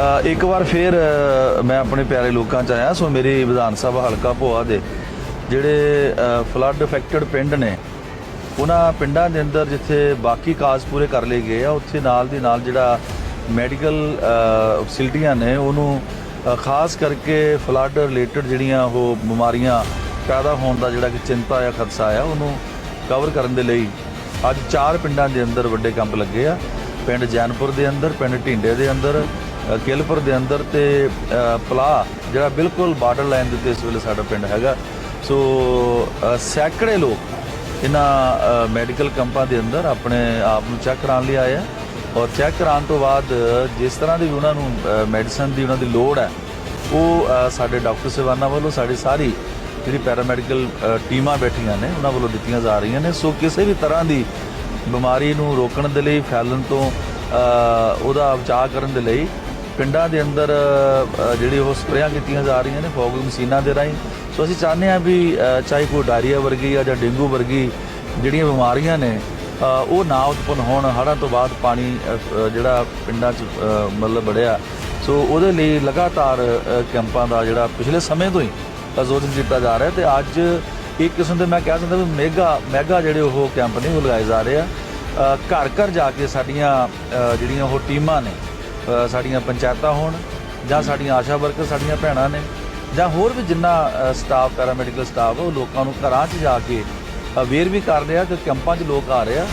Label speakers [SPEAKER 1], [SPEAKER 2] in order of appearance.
[SPEAKER 1] ਇੱਕ ਵਾਰ ਫੇਰ ਮੈਂ ਆਪਣੇ ਪਿਆਰੇ ਲੋਕਾਂ ਚ ਆਇਆ, ਸੋ ਮੇਰੀ ਵਿਧਾਨ ਸਭਾ ਹਲਕਾ ਭੋਆ ਦੇ ਜਿਹੜੇ ਫਲੱਡ ਅਫੈਕਟਡ ਪਿੰਡ ਨੇ, ਉਹਨਾਂ ਪਿੰਡਾਂ ਦੇ ਅੰਦਰ ਜਿੱਥੇ ਬਾਕੀ ਕਾਜ਼ ਪੂਰੇ ਕਰ ਲਏ ਗਏ ਆ, ਉੱਥੇ ਨਾਲ ਦੀ ਨਾਲ ਜਿਹੜਾ ਮੈਡੀਕਲ ਫੈਸਿਲਿਟੀਆਂ ਨੇ, ਉਹਨੂੰ ਖਾਸ ਕਰਕੇ ਫਲੱਡ ਰਿਲੇਟਡ ਜਿਹੜੀਆਂ ਉਹ ਬਿਮਾਰੀਆਂ ਪੈਦਾ ਹੋਣ ਦਾ ਜਿਹੜਾ ਕਿ ਚਿੰਤਾ ਆ ਖਦਸ਼ਾ ਆ, ਉਹਨੂੰ ਕਵਰ ਕਰਨ ਦੇ ਲਈ ਅੱਜ ਚਾਰ ਪਿੰਡਾਂ ਦੇ ਅੰਦਰ ਵੱਡੇ ਕੈਂਪ ਲੱਗੇ ਆ, ਪਿੰਡ ਜੈਨਪੁਰ ਦੇ ਅੰਦਰ, ਪਿੰਡ ਢਿੰਡੇ ਦੇ ਅੰਦਰ ਕਿਲਪੁਰ ਦੇ ਅੰਦਰ ਤੇ ਅ, ਪਲਾਹ ਜਿਹੜਾ ਬਿਲਕੁਲ ਬਾਰਡਰ ਲਾਈਨ ਦੇ ਉੱਤੇ ਇਸ ਵੇਲੇ ਸਾਡਾ ਪਿੰਡ ਹੈਗਾ। ਸੋ ਸੈਂਕੜੇ ਲੋਕ ਇਹਨਾਂ ਮੈਡੀਕਲ ਕੰਪਾਂ ਦੇ ਅੰਦਰ ਆਪਣੇ ਆਪ ਨੂੰ ਚੈੱਕ ਕਰਾਉਣ ਲਈ ਆਏ ਆ। ਔਰ ਚੈੱਕ ਕਰਾਉਣ ਤੋਂ ਬਾਅਦ ਜਿਸ ਤਰ੍ਹਾਂ ਦੀ ਵੀ ਉਹਨਾਂ ਨੂੰ ਮੈਡੀਸਨ ਦੀ ਉਹਨਾਂ ਦੀ ਲੋੜ ਹੈ ਉਹ ਸਾਡੇ ਡਾਕਟਰ ਸੇਵਾਨਾ ਵੱਲੋਂ ਸਾਡੀ ਸਾਰੀ ਜਿਹੜੀ ਪੈਰਾਮੈਡੀਕਲ ਟੀਮਾਂ ਬੈਠੀਆਂ ਨੇ ਉਹਨਾਂ ਵੱਲੋਂ ਦਿੱਤੀਆਂ ਜਾ ਰਹੀਆਂ ਨੇ। ਸੋ ਕਿਸੇ ਵੀ ਤਰ੍ਹਾਂ ਦੀ ਬਿਮਾਰੀ ਨੂੰ ਰੋਕਣ ਦੇ ਲਈ ਫੈਲਣ ਤੋਂ ਉਹਦਾ ਬਚਾਅ ਕਰਨ ਦੇ ਲਈ ਪਿੰਡਾਂ ਦੇ ਅੰਦਰ ਜਿਹੜੀ ਉਹ ਸਪਰੇਆਂ ਕੀਤੀਆਂ ਜਾ ਰਹੀਆਂ ਨੇ ਫੋਗ ਮਸ਼ੀਨਾਂ ਦੇ ਰਾਹੀਂ। ਸੋ ਅਸੀਂ ਚਾਹੁੰਦੇ ਹਾਂ ਵੀ ਚਾਹੇ ਕੋਈ ਡਾਇਰੀਆ ਵਰਗੀ ਆ ਜਾਂ ਡੇਂਗੂ ਵਰਗੀ ਜਿਹੜੀਆਂ ਬਿਮਾਰੀਆਂ ਨੇ ਉਹ ਨਾ ਉਤਪੰਨ ਹੋਣ, ਹੜ੍ਹਾਂ ਤੋਂ ਬਾਅਦ ਪਾਣੀ ਜਿਹੜਾ ਪਿੰਡਾਂ 'ਚ ਮਤਲਬ ਬੜਿਆ ਸੋ ਉਹਦੇ ਲਈ ਲਗਾਤਾਰ ਕੈਂਪਾਂ ਦਾ ਜਿਹੜਾ ਪਿਛਲੇ ਸਮੇਂ ਤੋਂ ਹੀ ਆਯੋਜਨ ਕੀਤਾ ਜਾ ਰਿਹਾ ਤੇ ਅੱਜ ਇੱਕ ਕਿਸਮ ਦੇ ਮੈਂ ਕਹਿ ਸਕਦਾ ਵੀ ਮੈਗਾ ਮੈਗਾ ਜਿਹੜੇ ਉਹ ਕੈਂਪ ਨੇ ਉਹ ਲਗਾਏ ਜਾ ਰਹੇ ਆ। ਘਰ ਘਰ ਜਾ ਕੇ ਸਾਡੀਆਂ ਜਿਹੜੀਆਂ ਉਹ ਟੀਮਾਂ ਨੇ ਸਾਡੀਆਂ ਪੰਚਾਇਤਾਂ ਹੋਣ ਜਾਂ ਸਾਡੀਆਂ ਆਸ਼ਾ ਵਰਕਰ, ਸਾਡੀਆਂ ਭੈਣਾਂ ਨੇ ਜਾਂ ਹੋਰ ਵੀ ਜਿੰਨਾ ਸਟਾਫ ਪੈਰਾਮੈਡੀਕਲ ਸਟਾਫ ਉਹ ਲੋਕਾਂ ਨੂੰ ਘਰਾਂ 'ਚ ਜਾ ਕੇ ਅਵੇਅਰ ਵੀ ਕਰ ਰਿਹਾ ਕਿ ਕੈਂਪਾਂ 'ਚ ਲੋਕ ਆ ਰਹੇ ਆ।